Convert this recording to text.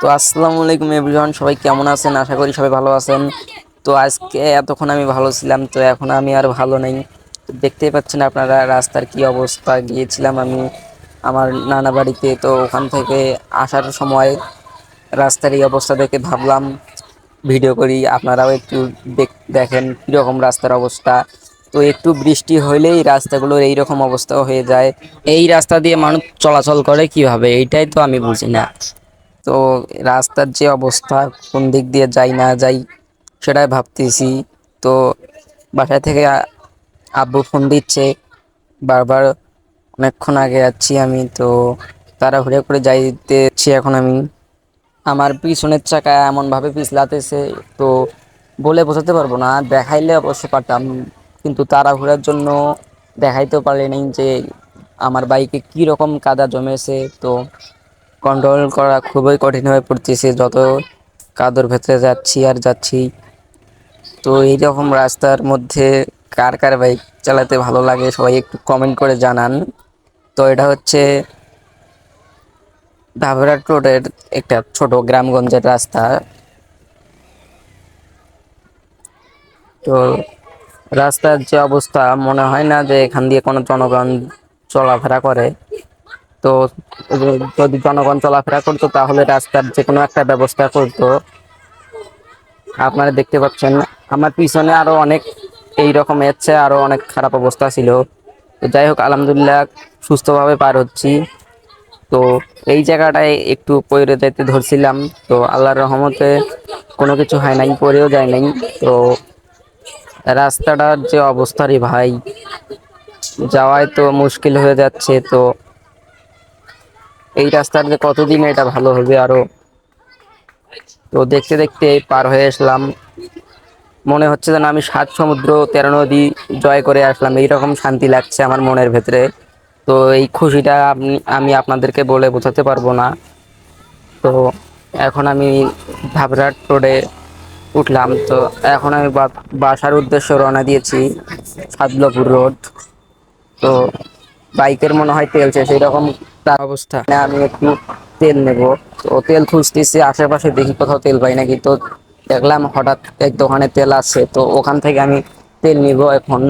তো আসসালামু আলাইকুম এভরিওয়ান, সবাই কেমন আছেন? আশা করি সবাই ভালো আছেন। তো আজকে এতক্ষণ আমি ভালো ছিলাম, তো এখন আমি আর ভালো নেই। দেখতেই পাচ্ছেন আপনারা রাস্তার কি অবস্থা। গিয়েছিলাম আমি আমার নানা বাড়িতে, তো ওখান থেকে আসার সময় রাস্তার এই অবস্থা দেখে ভাবলাম, ভিডিও করি। আপনারাও একটু দেখ- দেখেন কীরকম রাস্তার অবস্থা। তো একটু বৃষ্টি হইলেই রাস্তাগুলোর এইরকম অবস্থা হয়ে যায়। এই রাস্তা দিয়ে মানুষ চলাচল করে কীভাবে? এইটাই তো আমি বুঝি না। তো রাস্তার যে অবস্থা, কোন দিক দিয়ে যাই না যাই, সেটাই ভাবতেছি। তো বাসা থেকে আব্বু ফোন দিচ্ছে, বারবার অনেকক্ষণ আগে যাচ্ছি আমি, তো তাড়াহুড়ো করে যাইতেছি এখন আমি। আমার পিছনের চাকা এমনভাবে পিছলাতেছে, তো বলে বোঝাতে পারব না, দেখাইলে অবশ্য পারতাম, কিন্তু তাড়াহুড়ার জন্য দেখাইতেও পারি নাই যে আমার বাইকে কী রকম কাদা জমেছে, তো কন্ট্রোল করা খুবই কঠিন হয়ে পড়তেছে। যত কাদর ভেতরে যাচ্ছি আর যাচ্ছি। তো এইরকম রাস্তার মধ্যে কার কার বাইক চালাতে ভালো লাগে সবাই একটু কমেন্ট করে জানান। তো এটা হচ্ছে ধাবরাট রোডের একটা ছোট গ্রামগঞ্জের রাস্তা। তো রাস্তার যে অবস্থা, মনে হয় না যে এখান দিয়ে কোনো জনগণ চলাফেরা করে। তো যদি জনগণ চলাফেরা করতো তাহলে রাস্তার যে কোনো একটা ব্যবস্থা করতো। আপনারা দেখতে পাচ্ছেন, আমার পিছনে আরও অনেক এই রকম এসছে আরও অনেক খারাপ অবস্থা ছিল। তো যাই হোক, আলহামদুলিল্লাহ সুস্থভাবে পার হচ্ছি। তো এই জায়গাটায় একটু পড়ে যেতে ধরছিলাম। তো আল্লাহর রহমতে কোনো কিছু হয় নাই পড়েও যায় নাই। তো রাস্তাটার যে অবস্থা রে ভাই যাওয়ায় তো মুশকিল হয়ে যাচ্ছে। তো এই রাস্তার যে কতদিন এটা ভালো হবে আরও? তো দেখতে দেখতে পার হয়ে আসলাম। মনে হচ্ছে যেন আমি সাত সমুদ্র, তেরো নদী জয় করে আসলাম। এইরকম শান্তি লাগছে আমার মনের ভেতরে। তো এই খুশিটা আমি আপনাদেরকে বলে বোঝাতে পারব না। তো এখন আমি ধাবরাট রোডে উঠলাম। তো এখন আমি বাসার উদ্দেশ্যে রওনা দিয়েছি সাদলাপুর রোড। তো বাইকের মনে হয় তেল শেষ। এরকম তার অবস্থা। মানে আমি একটু তেল নেব। তো তেল খুঁজতেছি, আশেপাশে দেখি কোথাও তেল পাই নাকি তো দেখলাম হঠাৎ এক দোকানে তেল আছে তো ওখান থেকে আমি তেল নিব এখন।